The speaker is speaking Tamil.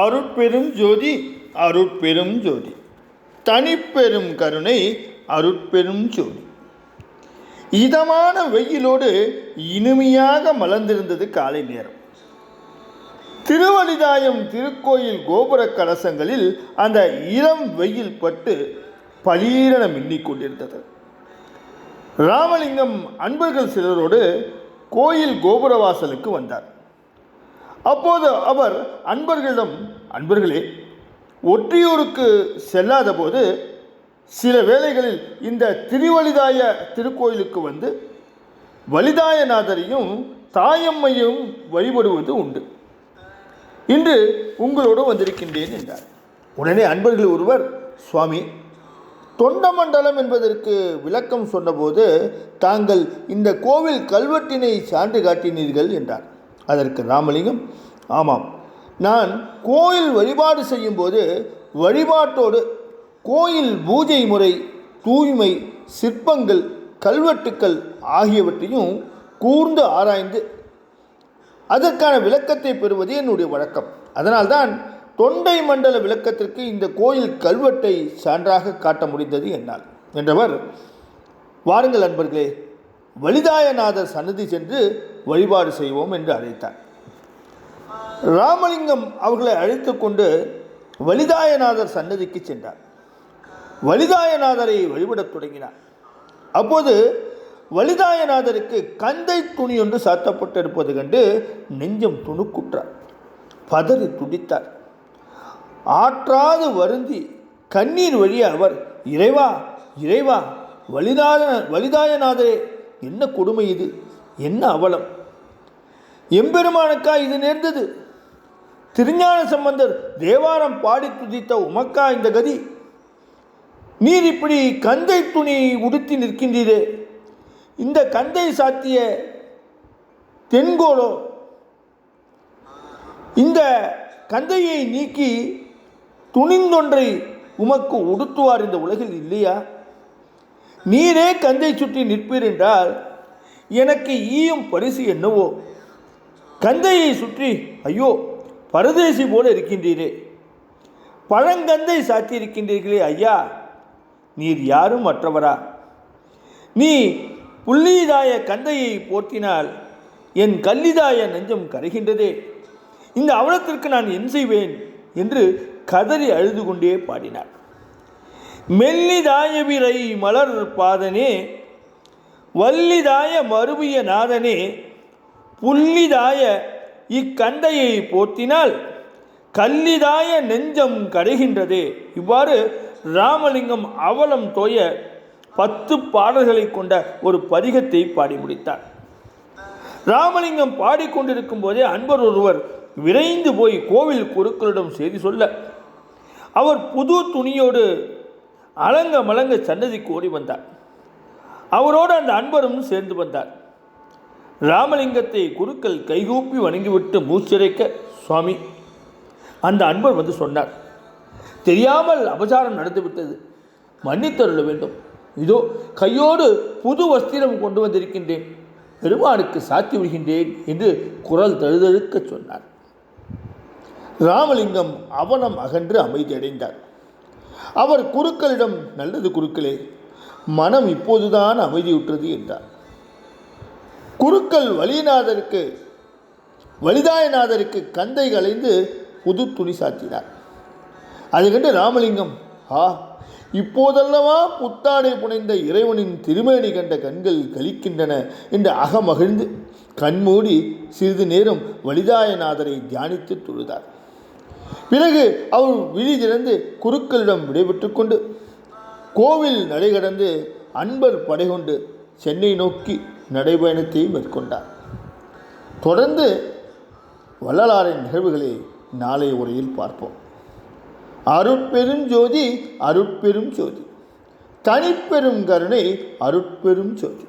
அருட்பெரும் ஜோதி அருட்பெரும் ஜோதி. தனிப்பெரும் கருணை அருட்பெரும் ஜோதி. இதமான வெயிலோடு இனிமையாக மலர்ந்திருந்தது காலை நேரம். திருவலிதாயம் திருக்கோயில் கோபுர கலசங்களில் அந்த இளம் வெயில் பட்டு பலீரன மின்னிக் கொண்டிருந்தது. ராமலிங்கம் அன்பர்கள் சிலரோடு கோயில் கோபுரவாசலுக்கு வந்தார். அப்போது அவர் அன்பர்களிடம் அன்பர்களே ஒற்றியூருக்கு செல்லாத போது சில வேளைகளில் இந்த திருவலிதாய திருக்கோயிலுக்கு வந்து வலிதாயநாதரையும் தாயம்மையும் வழிபடுவது உண்டு. இன்று உங்களோடு வந்திருக்கின்றேன் என்றார். உடனே அன்பர்கள் ஒருவர் சுவாமி தொண்டமண்டலம் என்பதற்கு விளக்கம் சொன்னபோது தாங்கள் இந்த கோவில் கல்வெட்டினை சான்று காட்டினீர்கள் என்றார். அதற்கு ராமலிங்கம் ஆமாம் நான் கோயில் வழிபாடு செய்யும்போது வழிபாட்டோடு கோயில் பூஜை முறை தூய்மை சிற்பங்கள் கல்வெட்டுக்கள் ஆகியவற்றையும் கூர்ந்து ஆராய்ந்து அதற்கான விளக்கத்தை பெறுவது என்னுடைய வழக்கம். அதனால்தான் தொண்டை மண்டல விளக்கத்திற்கு இந்த கோயில் கல்வெட்டை சான்றாக காட்ட முடிந்தது என்னால். என்றவர் வாருங்கள் அன்பர்களே வலிதாயநாதர் சன்னதி சென்று வழிபாடு செய்வோம் என்று அழைத்தார். ராமலிங்கம் அவர்களை அழைத்து கொண்டு வலிதாயநாதர் சன்னதிக்கு சென்றார். வலிதாயநாதரை வழிபடத் தொடங்கினார். அப்போது வலிதாயநாதருக்கு கந்தை துணி ஒன்று சாத்தப்பட்டிருப்பது கண்டு நெஞ்சம் துணுக்குற்றார். பதறி துடித்தார். ஆற்றாது வருந்தி கண்ணீர் வழிய அவர் இறைவா இறைவா வலிதாய வலிதாயநாதரே என்ன கொடுமை இது? என்ன அவலம்? எம்பெருமானுக்கா இது நேர்ந்தது? திருஞான சம்பந்தர் தேவாரம் பாடி துதித்த உமக்கா இந்த கதி? நீர் இப்படி கந்தை துணி உடுத்தி நிற்கின்றீரே. இந்த கந்தை சாத்திய தென்கோலோ இந்த கந்தையை நீக்கி துணிந்தொன்றை உமக்கு உடுத்துவார் இந்த உலகில் இல்லையா? நீரே கந்தை சுற்றி நிற்பீர் என்றால் எனக்கு ஈயும் பரிசு என்னவோ? கந்தையை சுற்றி ஐயோ பரதேசி போல இருக்கின்றீரே. பழங்கந்தை சாத்தியிருக்கின்றீர்களே ஐயா. நீர் யாரும் மற்றவரா? நீ புள்ளிதாய கந்தையை போர்த்தினால் என் கல்லிதாய நெஞ்சம் கரைகின்றதே. இந்த அவலத்திற்கு நான் என் செய்வேன் என்று கதறி அழுது கொண்டே பாடினார் மெல்லிதாய விரை மலர் பாதனே வல்லிதாய மறுபிய நாதனே புல்லிதாய இக்கந்தையை போத்தினால் கல்லிதாய நெஞ்சம் கடைகின்றதே. இவ்வாறு ராமலிங்கம் அவலம் தோய பத்து பாடல்களை கொண்ட ஒரு பதிகத்தை பாடி முடித்தார். ராமலிங்கம் பாடிக்கொண்டிருக்கும் போதே அன்பர் ஒருவர் விரைந்து போய் கோவில் குருக்களிடம் செய்தி சொல்ல அவர் புது துணியோடு அலங்க மலங்க சன்னதிக்கு ஓடி வந்தார். அவரோடு அந்த அன்பரும் சேர்ந்து வந்தார். ராமலிங்கத்தை குருக்கள் கைகூப்பி வணங்கிவிட்டு மூச்சிறைக்க சுவாமி அந்த அன்பர் வந்து சொன்னார் தெரியாமல் அபசாரம் நடந்துவிட்டது மன்னித்தருள வேண்டும். இதோ கையோடு புது வஸ்திரம் கொண்டு வந்திருக்கின்றேன் பெருமானுக்கு சாத்தி விடுகின்றேன் என்று குரல் தழுதழுக்க சொன்னார். ராமலிங்கம் அவனம் அகன்று அமைதியடைந்தார். அவர் குருக்களிடம் நல்லது குருக்களே மனம் இப்போதுதான் அமைதியுற்றது என்றார். குருக்கள் வலிநாதருக்கு வலிதாயநாதருக்கு கந்தை கலைந்து புது துணி சாத்தினார். அது கண்டு ராமலிங்கம் ஆ இப்போதல்லவா புத்தாடை புனைந்த இறைவனின் திருமேனி கண்ட கண்கள் கலிக்கின்றன என்று அகமகிழ்ந்து கண்மூடி சிறிது நேரம் வலிதாயநாதரை தியானித்து தொழுதார். பிறகு அவர் விழி திறந்து குருக்களிடம் விடைபெற்று கொண்டு கோவில் நடைகடந்து அன்பர் படை கொண்டு சென்னை நோக்கி நடைபயணத்தை மேற்கொண்டார். தொடர்ந்து வள்ளலாரின் நிகழ்வுகளை நாளை உரையில் பார்ப்போம். அருட்பெரும் ஜோதி அருட்பெரும் ஜோதி. தனிப்பெரும் கருணை அருட்பெரும் ஜோதி.